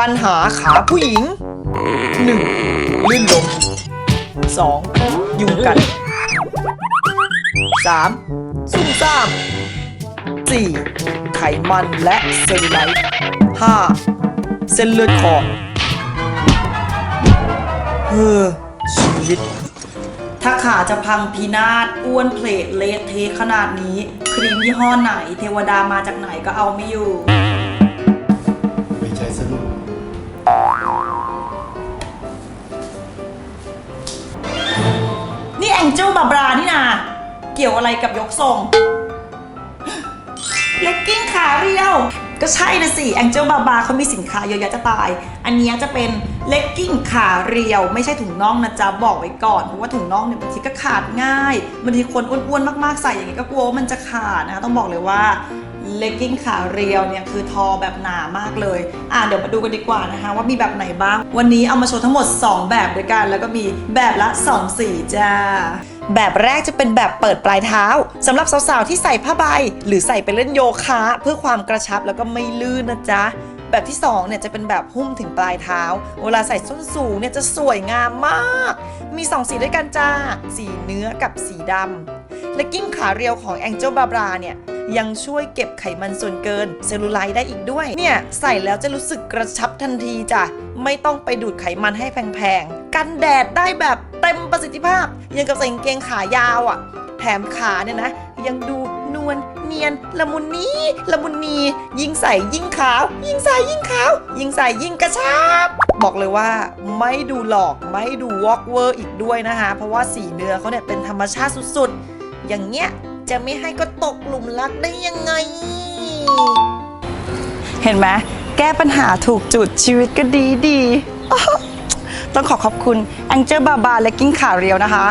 ปัญหาขาผู้หญิง 1. ลื่นลม 2. ยุงกัด 3. ซุ่มซ่าม 4. ไขมันและเซลลูไลท์ 5. เส้นเลือดขอบเฮ้อชีวิต ถ้าขาจะพังพินาศอ้วนเพลทเละเทะขนาดนี้ ครีมยี่ห้อไหน เทวดามาจากไหนก็เอาไม่อยู่ เจิลบาบรานี่นาเกี่ยวอะไรกับยกทรงเลกกิ้งขาเรียว ก็ใช่นะสิแองเจิลบาบาเขามีสินค้าเยอะแยะจะตาย อันนี้จะเป็นเลกกิ้งขาเรียว ไม่ใช่ถุงน่องนะจ๊ะ บอกไว้ก่อนเพราะว่าถุงน่องเนี่ยบางทีก็ขาดง่ายบางทีคนอ้วนๆมากๆใส่อย่างนี้ก็กลัวว่ามันจะขาดนะคะต้องบอกเลยว่า เลกกิ้งขาเรียวเนี่ยคือทอแบบหนามากเลย อะเดี๋ยวมาดูกันดีกว่านะคะ ว่ามีแบบไหนบ้าง วันนี้เอามาโชว์ทั้งหมด 2 แบบด้วยกัน แล้วก็มีแบบละ 2 สีจ้าแบบแรกจะเป็นแบบเปิดปลายเท้าสำหรับสาวๆที่ใส่ผ้าใบ หรือใส่ไปเล่นโยคะเพื่อความกระชับแล้วก็ไม่ลื่นนะจ๊ะแบบที่2เนี่ยจะเป็นแบบหุ้มถึงปลายเท้า เวลาใส่ส้นสูงเนี่ยจะสวยงามมาก มี2สีด้วยกันจ้า สีเนื้อกับสีดำและกิ้งขาเรียวของ Angel Barbara เนี่ยยังช่วยเก็บไขมันส่วนเกินเซลลูไลท์ได้อีกด้วย เนี่ย ใส่แล้วจะรู้สึกกระชับทันทีจ้ะ ไม่ต้องไปดูดไขมันให้แพงๆ กันแดดได้แบบเต็มประสิทธิภาพ ยังกับใส่กางเกงขายาวอะ่ะ แถมขาเนี่ยนะ ยังดูนวลเนียนละมุนนี้ละมุนนียิ่งใส่ยิ่งขาว ยิ่งใส่ยิ่งขาว ยิ่งใส่ยิ่งกระชับ บอกเลยว่าไม่ดูหลอกไม่ดูวอกเวอร์อีกด้วยนะคะ เพราะว่าสีเนื้อเขาเนี่ยเป็นธรรมชาติสุดๆ อย่างเงี้ย จะไม่ให้ก็ตกหลุมรักได้ยังไง เห็นไหมแก้ปัญหาถูกจุดชีวิตก็ดีดีต้องขอขอบคุณแองเจอร์บาบาและกิ้งขาเรียวนะคะ